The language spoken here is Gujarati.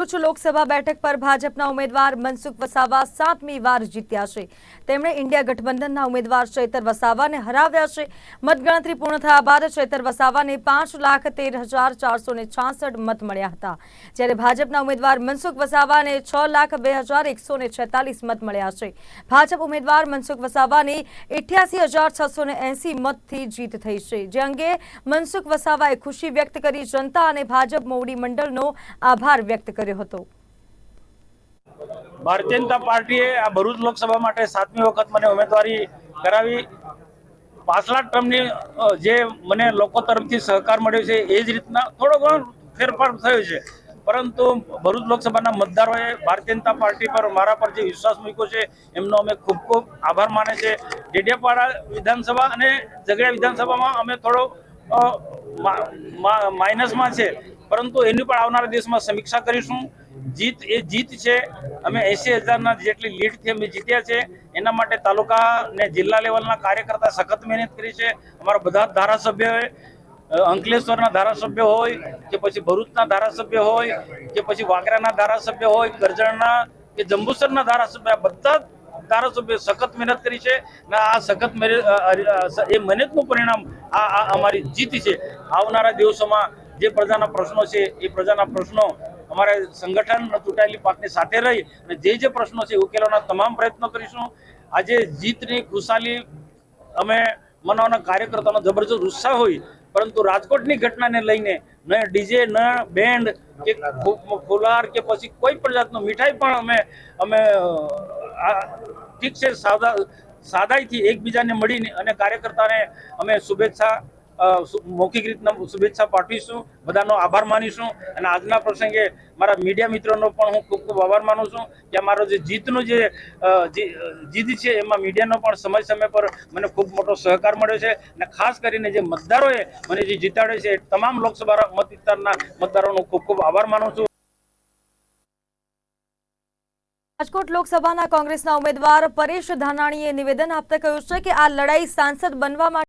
ભરૂચ લોકસભા બેઠક પર ભાજપના ઉમેદવાર મનસુખ વસાવા સાતમી વાર જીત્યા છે. તેમણે ઇન્ડિયા ગઠબંધનના ઉમેદવાર ચૈતર વસાવાને હરાવ્યા છે. મતગણતરી પૂર્ણ થયા બાદ ચૈતર વસાવાને પાંચ લાખ તેર હજાર ચારસો ને છાસઠ મત મળ્યા હતા. જ્યારે ભાજપના ઉમેદવાર મનસુખ વસાવાને છ લાખ બે હજાર એકસો ને છેતાલીસ મત મળ્યા છે. ભાજપ ઉમેદવાર મનસુખ વસાવાને અઠ્યાસી હજાર છસો ને એંસી મતથી જીત થઈ છે. જે અંગે મનસુખ વસાવાએ ખુશી વ્યક્ત કરી જનતા અને ભાજપ મોવડી મંડળનો આભાર વ્યક્ત કર્યો. હતો. ભારતીય જનતા પાર્ટીએ આ ભરૂચ લોકસભા માટે સાતમી વખત મને ઉમેદવારી કરાવી. પાછલા ટર્મની જે મને લોકો તરફથી સહકાર મળ્યો છે, એ જ રીતના થોડો ઘણો ફેરફાર થયો છે. પરંતુ ભરૂચ લોકસભાના મતદારોએ ભારતીય જનતા પાર્ટી પર મારા પર જે વિશ્વાસ મૂક્યો છે, એમનો અમે ખૂબ ખૂબ આભાર માને છે. ડેડિયાપાડા વિધાનસભા અને ઝઘડિયા વિધાનસભામાં અમે થોડો માઇનસમાં છે. પરંતુ એની પણ આવનારા દિવસમાં સમીક્ષા કરીશું. જીત એ જીત છે. અમે એસી હજારના જેટલી લીડથી અમે જીત્યા છે. એના માટે તાલુકા ને જિલ્લા લેવલના કાર્યકર્તા સખત મહેનત કરી છે. અમારા બધા ધારાસભ્યોએ અંકલેશ્વરના ધારાસભ્ય હોય, કે પછી ભરૂચના ધારાસભ્ય હોય, કે પછી વાગરાના ધારાસભ્ય હોય કરજણના કે જંબુસરના ધારાસભ્ય બધા ધારાસભ્યો સખત મહેનત કરી છે. ને આ સખત એ મહેનતનું પરિણામ આ અમારી જીત છે. આવનારા દિવસોમાં જે પ્રજાના પ્રશ્નો છે, એ પ્રજાના પ્રશ્નો અમારે સંગઠન ચૂંટાયેલી પાકની સાથે રહી અને જે જે પ્રશ્નો છે ઉકેલવાના તમામ પ્રયત્નો કરીશું. આજે જીતની ખુશાલી અમે મનાવવાના કાર્યકર્તાનો જબરજસ્ત ઉત્સાહ હોય, પરંતુ રાજકોટની ઘટનાને લઈને ન ડીજે, ન બેન્ડ કે ફુલાર કે પછી કોઈ પણ જાતનું મીઠાઈ પણ અમે અમે ઠીક છે, સાદા, સાદાઈથી એકબીજાને મળીને અને કાર્યકર્તાને અમે શુભેચ્છા મૌખિક રીતના શુભેચ્છા પાઠવીશું. બધાનો આભાર માનીશું. અને આજના પ્રસંગે મારા મીડિયા મિત્રોનો પણ હું ખૂબ ખૂબ આભાર માનું છું કે અમારો જે જીતનું જે જીત છે એમાં મીડિયાનો પણ સમય સમય પર મને ખૂબ મોટો સહકાર મળ્યો છે. અને ખાસ કરીને જે મતદારોએ મને જે જીતાડ્યો છે તમામ લોકસભા મત વિસ્તારના મતદારોનો ખૂબ ખૂબ આભાર માનું છું. રાજકોટ લોકસભાના કોંગ્રેસના ઉમેદવાર પરેશ ધાનાણીએ નિવેદન આપતા કહ્યું છે કે આ લડાઈ સાંસદ બનવા માટે